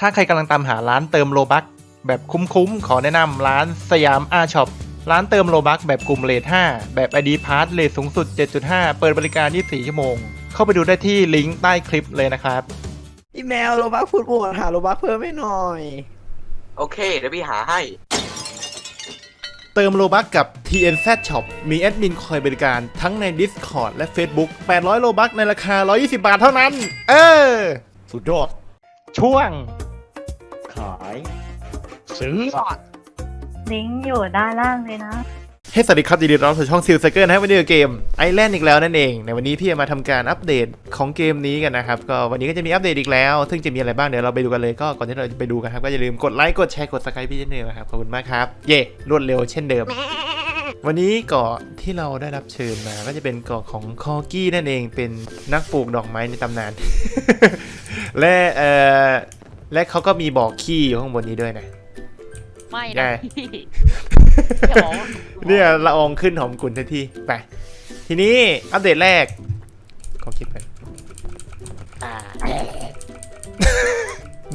ถ้าใครกำลังตามหาร้านเติมโลบักแบบคุ้มๆ ขอแนะนำร้านสยามอาช็อปร้านเติมโลบักแบบกลุ่มเลท5แบบ ID p a s s เลทสูงสุด 7.5 เปิดบริการ 24 ชั่วโมง เข้าไปดูได้ที่ลิงก์ใต้คลิปเลยนะครับพี่แมวโรบักพูดบวกหาโรบักเพิ่มให้หน่อย โอเค เดี๋ยวพี่หาให้ เติมโลบักกับ TNZ Shop มีแอดมินคอยบริการทั้งใน Discord และ Facebook 800 โลบักในราคา 120 บาทเท่านั้น เออ สุดยอด ช่วง ขาย ซื้อ ลิงก์อยู่ด้านล่างเลยนะให้สวัสดีครับยินดีต้อนรับสู่ช่องซิลไซเคิลนะครับวันนี้เกมไอแลนด์อีกแล้วนั่นเอง ในวันนี้พี่จะมาทำการอัปเดตของเกมนี้กันนะครับก็วันนี้ก็จะมีอัปเดตอีกแล้ว ซึ่งจะมีอะไรบ้างเดี๋ยวเราไปดูกันเลยก็ก่อนที่เราจะไปดูกันครับก็อย่าลืมกดไลค์กดแชร์กดสกายพี่เช่นเดิมนะครับขอบคุณมากครับ เย่รวดเร็วเช่นเดิม วันนี้เกาะที่เราได้รับเชิญมาก็จะเป็นเกาะของคอกี้นั่นเองเป็นนักปลูกดอกไม้ในตำนาน และเอ่อ และเขาก็มีบ่อขี้อยู่ข้างบนนี้ด้วยนะ ไม่ได้ นะพี่อย่าบอกว่าเนี่ยละอองขึ้นหอมกลุ่นทันทีไป ทีนี้อัปเดตแรก ขอคิดไปอ่า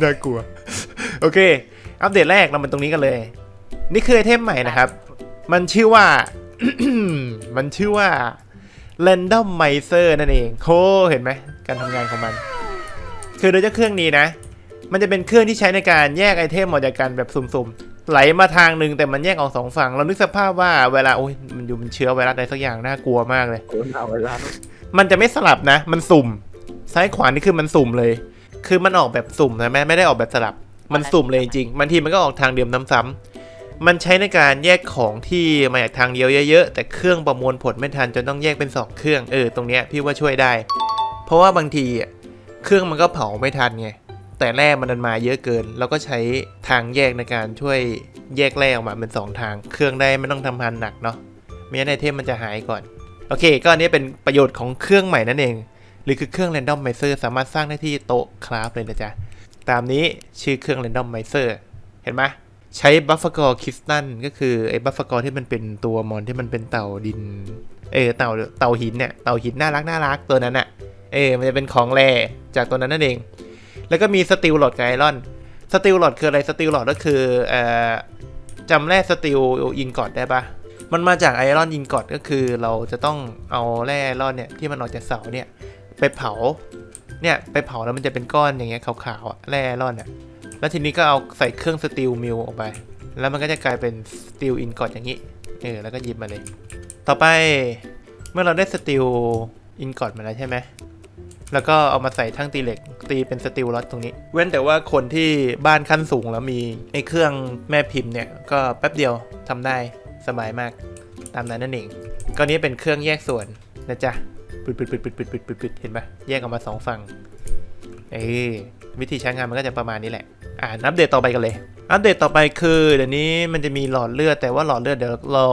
น่ากลัว โอเค อัปเดตแรกเรามาตรงนี้กันเลย นี่คือไอเทมใหม่นะครับ มันชื่อว่า มันชื่อว่า Random Miser นั่นเองโคเห็นไหม การทำงานของมัน คือโดยเจ้าเครื่องนี้นะ มันจะเป็นเครื่องที่ใช้ในการแยกไอเทมออกจากกันแบบสุ่มๆ ไหลมาทางหนึ่งแต่มันแยกออกสองฝั่ง เรานึกสภาพว่าเวลาโอ้ยมันอยู่มันเชื้อไวรัสอะไรสักอย่างน่ากลัวมากเลยคุณเอาเวลามันจะไม่สลับนะ มันสุ่ม ซ้ายขวานี่คือมันสุ่มเลย คือมันออกแบบสุ่มนะแม่ไม่ได้ออกแบบสลับ มันสุ่มเลยจริงๆบางทีมันก็ออกทางเดียวซ้ำๆมันใช้ในการแยกของที่มาจากทางเดียวเยอะๆ แต่เครื่องประมวลผลไม่ทันจนต้องแยกเป็นสองเครื่อง เออ ตรงเนี้ยพี่ว่าช่วยได้ เพราะว่าบางทีอะเครื่องมันก็เผาไม่ทันไง แต่แร่มันดันมาเยอะเกินแล้วก็ใช้ทางแยกในการช่วยแยกแร่ออกมาเป็นสองทาง เครื่องได้ไม่ต้องทำพันหนักเนาะไม่งั้นไอเทมมันจะหายก่อน โอเค ก็อันนี้เป็นประโยชน์ของเครื่องใหม่นั่นเอง หรือคือเครื่อง Random Miser สามารถสร้างได้ที่โต๊ะคราฟเลยนะจ๊ะ ตามนี้ชื่อเครื่อง Random Miser เห็นไหมใช้บัฟฟกอร์คริสตันก็คือไอ้บัฟฟกอร์ที่มันเป็นตัวมอนที่มันเป็นเต่าดิน เออเต่าเต่าหินเนี่ยเต่าหินน่ารักน่ารักตัวนั้นอะเออมันจะเป็นของแร่จากตัวนั้นนั่นเอง แล้วก็มีสติลหลอดกับไอรอน สติลหลอดคืออะไร สติลหลอดก็คือเอ่อจำแร่สติลอินกอดได้ปะมันมาจากไอรอนอินกอดก็คือเราจะต้องเอาแร่ไอรอนเนี่ยที่มันออกจากเสาเนี่ยไปเผา เนี่ยไปเผาแล้วมันจะเป็นก้อนอย่างเงี้ยขาวๆอะแร่ไอรอนอะแล้วทีนี้ก็เอาใส่เครื่องสตีลมิลออกไป แล้วมันก็จะกลายเป็นสตีลอินกอดอย่างนี้ เออ แล้วก็หยิบมาเลย ต่อไปเมื่อเราได้สตีลอินกอดมาแล้วใช่ไหม แล้วก็เอามาใส่ทั้งตีเหล็ก ตีเป็นสตีลล็อตตรงนี้ เว้นแต่ว่าคนที่บ้านขั้นสูงแล้วมีไอ้เครื่องแม่พิมพ์เนี่ย ก็แป๊บเดียวทำได้สบายมากตามนั้นนั่นเองก็นี้เป็นเครื่องแยกส่วนนะจ๊ะปิดปิดปิดปิดปิดปิดปิดปิดเห็นปะแยกออกมาสองฝั่งเอ้วิธีใช้งานมันก็จะประมาณนี้แหละ อ่าอัปเดตต่อไปกันเลย อัปเดตต่อไปคือเดี๋ยวนี้มันจะมีหลอดเลือดแต่ว่าหลอดเลือดเดี๋ยวเรา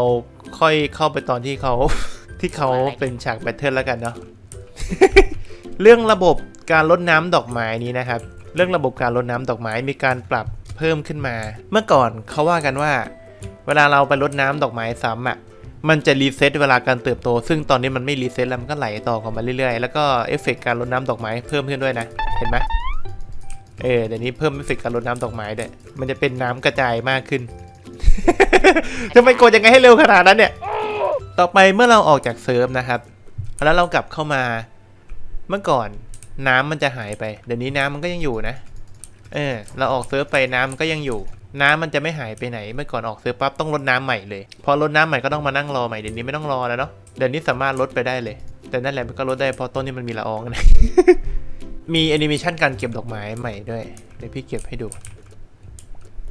ค่อยเข้าไปตอนที่เขาที่เขาเป็นฉากแบทเทิลแล้วกันเนาะ เรื่องระบบการลดน้ำดอกไม้นี้นะครับ เรื่องระบบการลดน้ำดอกไม้มีการปรับเพิ่มขึ้นมา เมื่อก่อนเขาว่ากันว่า เวลาเราไปรดน้ำดอกไม้ซ้ำอะมันจะรีเซ็ตเวลาการเติบโต ซึ่งตอนนี้มันไม่รีเซ็ตแล้วมันก็ไหลต่อของมันเรื่อยๆ แล้วก็เอฟเฟกต์การรดน้ำดอกไม้เพิ่มขึ้นด้วยนะ เห็นไหมเออเดี๋ยวนี้เพิ่มเอฟเฟกต์การรดน้ำดอกไม้ด้วยมันจะเป็นน้ำกระจายมากขึ้นจะไปกดยังไงให้เร็วขนาดนั้นเนี่ย ต่อไปเมื่อเราออกจากเซิร์ฟนะครับ แล้วเรากลับเข้ามา เมื่อก่อนน้ำมันจะหายไป เดี๋ยวนี้น้ำมันก็ยังอยู่นะ เออ เราออกเซิร์ฟไปน้ำมันก็ยังอยู่ น้ำมันจะไม่หายไปไหน เมื่อก่อนออกเซิร์ฟปั๊บต้องลดน้ำใหม่เลย พอลดน้ำใหม่ก็ต้องมานั่งรอใหม่ เดี๋ยวนี้ไม่ต้องรอแล้วเนาะ เดี๋ยวนี้สามารถลดไปได้เลย แต่นั่นแหละมันก็ลดได้เพราะต้นนี้มันมีละอองนะ มีแอนิเมชันการเก็บดอกไม้ใหม่ด้วย เดี๋ยวพี่เก็บให้ดู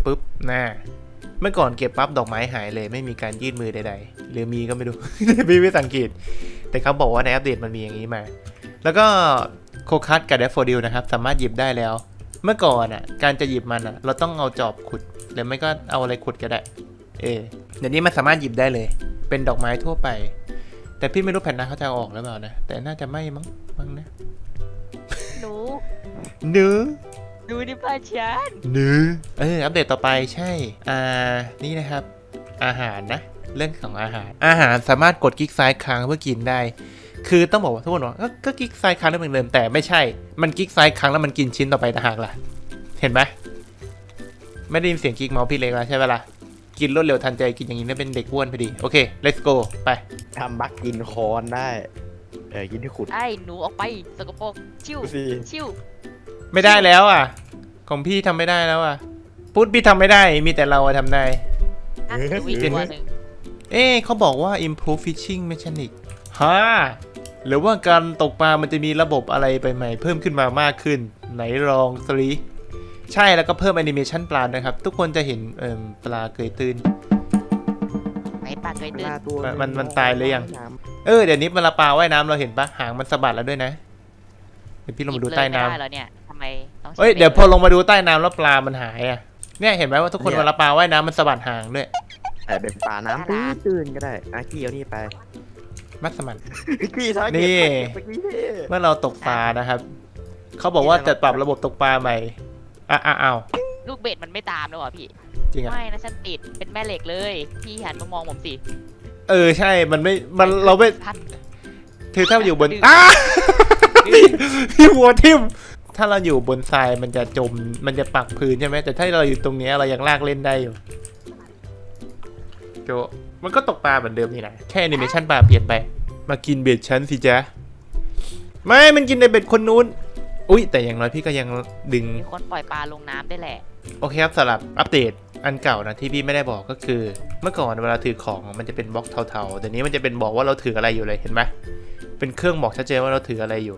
ปุ๊บหน้า เมื่อก่อนเก็บปั๊บดอกไม้หายเลย ไม่มีการยื่นมือใดๆ หรือมีก็ไม่รู้พี่ไม่สังเกต แต่เขาบอกว่าในอัปเดตมันมีอย่างนี้มา แล้วก็โคคัสกับแดฟโฟดิลนะครับ สามารถหยิบได้แล้ว เมื่อก่อนอะ การจะหยิบมันอะ เราต้องเอาจอบขุด หรือไม่ก็เอาอะไรขุดก็ได้ เออเดี๋ยวนี้มันสามารถหยิบได้เลย เป็นดอกไม้ทั่วไป แต่พี่ไม่รู้แผ่นหน้าเขาจะเอาออกหรือเปล่านะ แต่น่าจะไม่มั้ง มั้งนะหนูเนื้อ ดูดิป้าฉันเนื้อเออ อัปเดตต่อไปใช่ อ่า นี่นะครับ อาหารนะ เรื่องของอาหาร อาหารสามารถกดคลิกซ้ายค้างเพื่อกินได้ คือต้องบอกว่าทุกคนบอกว่าก็ก็คลิกซ้ายค้างได้เหมือนเดิมแต่ไม่ใช่ มันคลิกซ้ายค้างแล้วมันกินชิ้นต่อไปต่างหากล่ะ เห็นไหมไม่ได้ยินเสียงกิ๊กเมาส์พี่เล็กแล้วใช่ไหมล่ะ กินรวดเร็วทันใจกินอย่างนี้น่าเป็นเด็กอ้วนพอดี โอเค let's go ไป ทำบักกินคอนได้ เออกินที่ขุด ไอ้หนูออกไปสกปรกชิวดูสิ ชิวไม่ได้แล้วอะ ของพี่ทำไม่ได้แล้วอะพุทธพี่ทำไม่ได้มีแต่เราอะทำได้ อะหนูอีกตัวหนึ่งเอ๊ะเขาบอกว่า improve fishing mechanic ฮะ หรือว่าการตกปลามันจะมีระบบอะไรไปใหม่ เพิ่มขึ้นมามากขึ้น ไหนลองสลีใช่แล้วก็เพิ่มแอนิเมชันปลานะครับ ทุกคนจะเห็นเอ่มปลาเกยตื้น ไหนปลาเคยปตื่นลาตัวมันมันมันตายหรือยังน้เออเดี๋ยวนี้เวลาปลาว่ายน้ำเราเห็นปะหางมันสะบัดแล้วด้วยนะเดี๋ยวพี่ลงมาดูใต้น้ำ หยิบเลยไม่ได้เหรอเนี่ยทำไมต้องใช้เอ้ยบรกเดี๋ยวพอลงมาดูใต้น้ำแล้วปลามันหายอะเนี่ยเห็นไหมว่าทุกคนเวลาปลาว่ายน้ำมันสะบัดหางด้วยำแต่เป็นปลาน้ำตื้นตื้นๆก็ได้อากี้เอานี่ไป มัสมั่นกี้ท้านี่เก็บเก็บเมื่อกี้พี่เมื่อเราตกปลานะครับ เขาบอกว่าจะปรับระบบตกปลาใหม่อะอะอ้าวลูกเบ็ดมันไม่ตามแล้วอะพี่ จริงอะไม่นะฉันติดเป็นแม่เหล็กเลย พี่หันมามองผมสิเออใช่มันไม่มันเราไม่พัด ถือถ้าอยู่บนดื้ออ้าพี่หัวทิ่มถ้าเราอยู่บนทรายมันจะจมมันจะปักพื้นใช่ไหมแต่ถ้าเราอยู่ตรงเนี้ยเรายังลากเล่นได้อยู่ โจ มันก็ตกปลาเหมือนเดิมนี่แหละ แค่แอนิเมชันปลาเปลี่ยนไป มากินเบ็ดฉันสิจ๊ะ ไม่ มันกินในเบ็ดคนนู้น อุ้ยแต่อย่างน้อยพี่ก็ยังดึง มีคนปล่อยปลาลงน้ำได้วยแหละ โอเคครับสำหรับอัปเดตอันเก่านะที่พี่ไม่ได้บอกก็คือ เมื่อก่อนเวลาถือของมันจะเป็นบล็อกเทาๆแต่นี้มันจะเป็นบอกว่าเราถืออะไรอยู่เลยเห็นไหมเป็นเครื่องบอกชัดเจนว่าเราถืออะไรอยู่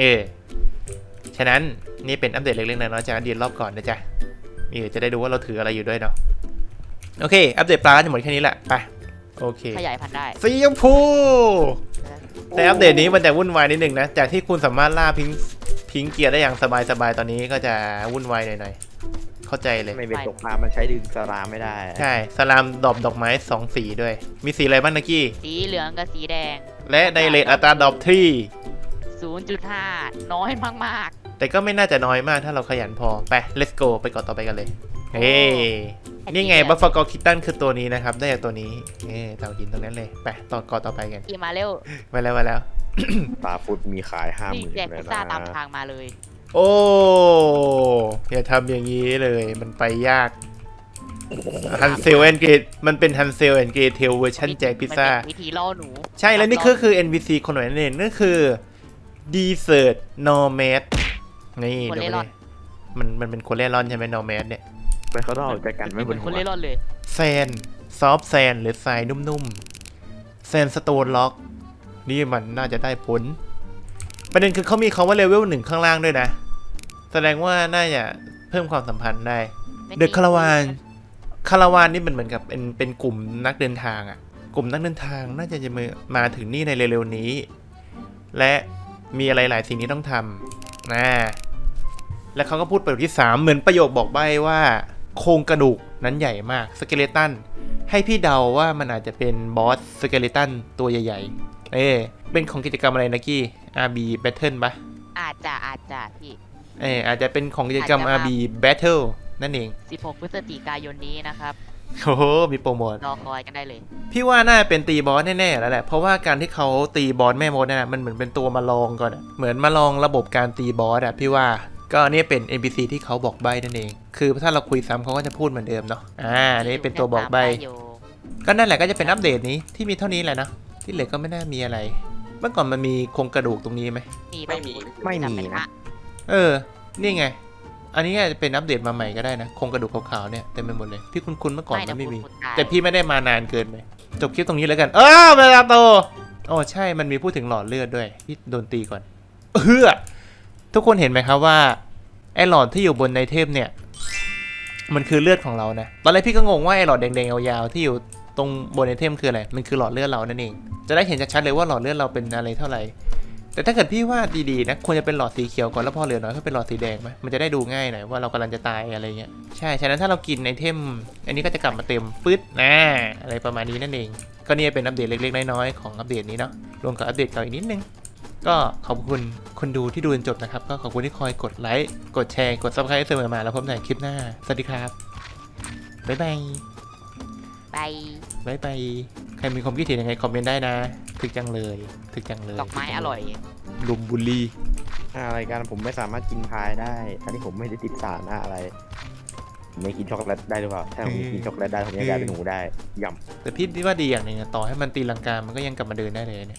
นี่ฉะนั้นนี่เป็นอัปเดตเล็กๆน้อยๆจากอดีตรอบก่อนนะจ๊ะนี่จะได้ดูว่าเราถืออะไรอยู่ด้วยเนาะ โอเค อัปเดตปลาจะหมดแค่นี้แหละ ไป โอเค ขยายพันธุ์ได้สีชมพู แต่อัปเดตนี้มันจะวุ่นวายนิดนึงนะ จากที่คุณสามารถล่าพิงค์พิงค์เกียร์ได้อย่างสบายๆ ตอนนี้ก็จะวุ่นวายหน่อยๆ เข้าใจเลย ไม่เป็นตกปลามันใช้ดึงสลามไม่ได้ ใช่ สลามดอกดอกไม้สองสีด้วย มีสีอะไรบ้างนะกี้ สีเหลืองกับสีแดง และไดเรกอัตราดอกที่ 0.5 น้อยมากแต่ก็ไม่น่าจะน้อยมากถ้าเราขยันพอ ไป let's go ไปก่อนต่อไปกันเลย เฮ้ๆ นี่ไงบัฟฟากอคิตตันคือตัวนี้นะครับ ได้จากตัวนี้เฮ้เต่าหินตรงนั้นเลย ไปต่อก่อนต่อไปกันขี่มาเร็วไปแล้วไปแล้วปลาฟุตมีขายห้าหนี่มื่นแจกเลพิยซซ่าตามนะทางมาเลย โอ้อย่าทำอย่างนี้เลยมันไปยากฮันเซลแอนเกตมันเป็นฮันเซลแอนเกตเทลเวอร์ชันแจกพิซซ่า มันเป็นวิธีล่อหนูใช่แล้วนี่คือคือ NPC คนหน่อยนั่นเองนั่นคือ Desert Nomad นี่คนดูเล่ดิร่อนมันมันเป็นคนเล่ร่อนใช่ไหม Nomad เนี่ย ไปเขาต้องเอาจากกันไม่เหบมือนนหัควนเล่ร่อนเลย แซนซอฟแซนหรือทรายนุ่มๆแซนสโตนล็อก นี่มันน่าจะได้ผล ประเด็นคือเขามีคาว่าเลเวลหนึ่งข้างล่างด้วยนะ แสดงว่าน่าจะเพิ่มความสัมพันธ์ได้ เดอะคาราวานคาราวานนี่มันเหมือนกับเป็นเป็นกลุ่มนักเดินทางอะ่ะ กลุ่มนักเดินทางน่าจะจะมามาถึงนี่ในเร็วๆนี้ และมีอะไรหลายสิ่งที่ต้องทำนะและเขาก็พูดประโยคที่3เหมือนประโยคบอกใบ้ว่า โครงกระดูกนั้นใหญ่มากสเกเลตันให้พี่เดาว่ามันอาจจะเป็นบอสสเกเลตันตัวใหญ่ๆ เอ๊ะเป็นของกิจกรรมอะไรนะกี้ RB Battle ปะอาจจะอาจจะพี่ เอออาจจะเป็นของกิจกรรมอาจจะมา RB Battle นั่นเอง 16 พฤศจิกายนนี้นะครับ โอ้โห มีโปรโมท รอคอยกันได้เลย พี่ว่าน่าเป็นตีบอสแน่ๆแล้วแหละ เพราะว่าการที่เขาตีบอสแม่มดน่ะมันเหมือนเป็นตัวมาลองก่อนอะเหมือนมาลองระบบการตีบอสอะพี่ว่า ก็เนี่ยเป็น NPC ที่เขาบอกใบนั่นเอง คือถ้าเราคุยซ้ำเขาก็จะพูดเหมือนเดิมเนาะ อ่านี่เป็นตัวบอกใบอยู่ก็นั่นแหละก็จะเป็นอัปเดตนี้ที่มีเท่านี้แหละเนาะที่เหลือก็ไม่น่ามีอะไร เมื่อก่อนมันมีโครงกระดูกตรงนี้ไหม มีไม่มีไม่มีจำเป็นนะอะเออ นี่ไง อันนี้อาจจะเป็นอัปเดตมาใหม่ก็ได้นะ โครงกระดูกขาวๆเนี่ยเต็มไปหมดเลยพี่คุ้นๆเมื่อก่อนไม่มันะนไม่มีคุณตายแต่พี่ไม่ได้มานานเกินไป จบคลิปตรงนี้แล้วกัน เออเวลาโตโอ้ใช่ มันมีพูดถึงหลอดเลือดด้วย พี่โดนตีก่อน เฮือ ทุกคนเห็นไหมครับว่าไอหลอดที่อยู่บนในเทพเนี่ย มันคือเลือดของเรานะ ตอนแรกพี่ก็งงว่าไอหลอดแดงๆยาวๆที่อยู่ตรงบนในเทพคืออะไร มันคือหลอดเลือดเรานั่นเอง จะได้เห็นชัดๆเลยว่าหลอดเลือดเราเป็นอะไรเท่าไหร่ แต่ถ้าเกิดพี่ว่าดีๆนะ ควรจะเป็นหลอดสีเขียวก่อนแล้วพอเหลือน้อยก็เป็นหลอดสีแดงไหมมันจะได้ดูง่ายหน่อยว่าเรากำลังจะตายอะไรเงี้ย ใช่ ฉะนั้นถ้าเรากินไอเทม อันนี้ก็จะกลับมาเต็มปึ๊ดนะอะไรประมาณนี้นั่นเอง ก็นี่เป็นอัปเดตเล็กๆน้อยๆของอัปเดตนี้เนาะ รวมกับอัปเดตเก่าอีกนิดนึง ก็ขอบคุณคนดูที่ดูจนจบนะครับ ก็ขอบคุณที่คอยกดไลค์กดแชร์กด subscribe เสมอมาแล้วพบกันใหม่คลิปหน้า สวัสดีครับ บ๊ายบายไปบ๊ายบายใครมีความคิดเห็นยังไงคอมเมนต์ได้นะ ถึกจังเลยถึกจังเลยดอกไม้อร่อย ลุมบุลลี่อะไรกันผมไม่สามารถกินพายได้ทั้งที่ผมไม่ได้ติดสารอะไรผมไม่กินช็อกโกแลตได้หรือเปล่า ถ้าผมกินช็อกโกแลตได้ผมจะกลายเป็นหนูได้ยำแต่พี่ว่าดีอย่างหนึ่งอะต่อให้มันตีลังกา มันก็ยังกลับมาเดินได้เลยเนี่ย